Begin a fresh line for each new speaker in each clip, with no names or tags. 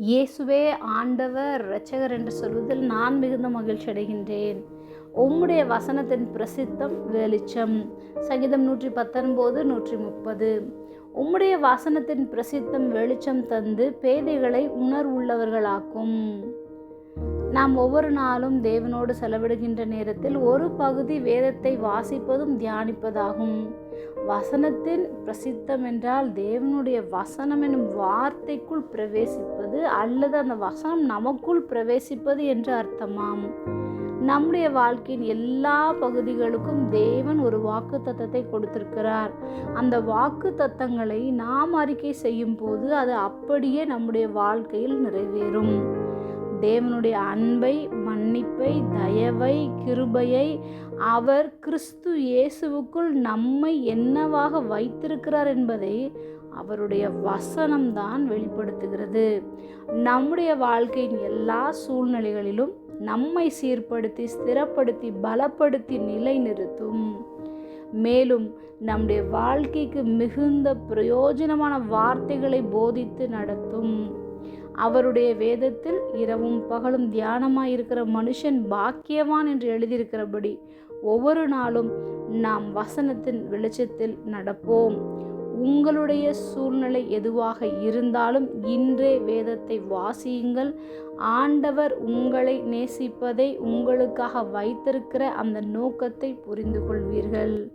இயேசுவே ஆண்டவர் இரட்சகர் என்று சொல்வதில் நான் மிகுந்த மகிழ்ச்சி அடைகின்றேன். உம்முடைய வசனத்தின் பிரசித்தம் வெளிச்சம். சங்கீதம் நூற்றி பத்தொன்பது நூற்றி முப்பது. உம்முடைய வசனத்தின் பிரசித்தம் வெளிச்சம் தந்து பேதைகளை உணர்வுள்ளவர்களாக்கும். நாம் ஒவ்வொரு நாளும் தேவனோடு செலவிடுகின்ற நேரத்தில் ஒரு பகுதி வேதத்தை வாசிப்பதும் தியானிப்பதாகும். வசனத்தின் பிரசித்தம் என்றால் தேவனுடைய வசனம் எனும் வார்த்தைக்குள் பிரவேசிப்பது அல்லது அந்த வசனம் நமக்குள் பிரவேசிப்பது என்று அர்த்தமாம். நம்முடைய வாழ்க்கையின் எல்லா பகுதிகளுக்கும் தேவன் ஒரு வாக்கு தத்தத்தை கொடுத்திருக்கிறார். அந்த வாக்கு தத்தங்களை நாம் அறிக்கை செய்யும் போது அது அப்படியே நம்முடைய வாழ்க்கையில் நிறைவேறும். தேவனுடைய அன்பை மன்னிப்பை தயவை கிருபையை அவர் கிறிஸ்து இயேசுவுக்குள் நம்மை என்னவாக வைத்திருக்கிறார் என்பதை அவருடைய வசனம்தான் வெளிப்படுத்துகிறது. நம்முடைய வாழ்க்கையின் எல்லா சூழ்நிலைகளிலும் நம்மை சீர்படுத்தி ஸ்திரப்படுத்தி பலப்படுத்தி நிலைநிறுத்தும். மேலும் நம்முடைய வாழ்க்கைக்கு மிகுந்த பிரயோஜனமான வார்த்தைகளை போதித்து நடத்தும். அவருடைய வேதத்தில் இரவும் பகலும் தியானமாக இருக்கிற மனுஷன் பாக்கியவான் என்று எழுதியிருக்கிறபடி ஒவ்வொரு நாளும் நாம் வசனத்தின் வெளிச்சத்தில் நடப்போம். உங்களுடைய சூழ்நிலை எதுவாக இருந்தாலும் இன்றே வேதத்தை வாசியுங்கள். ஆண்டவர் உங்களை நேசிப்பதை உங்களுக்காக வைத்திருக்கிற அந்த நோக்கத்தை புரிந்து கொள்வீர்கள்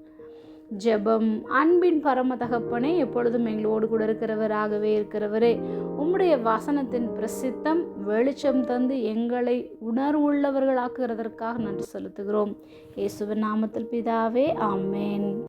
ஜெபம் அன்பின் பரம தகப்பனே எப்பொழுதும் எங்களோடு கூட இருக்கிறவராகவே இருக்கிறவரே உம்முடைய வசனத்தின் பிரசித்தம் வெளிச்சம் தந்து எங்களை உணர்வுள்ளவர்களாக்குகிறதற்காக நன்றி செலுத்துகிறோம். இயேசுவின் நாமத்தில் பிதாவே ஆமேன்.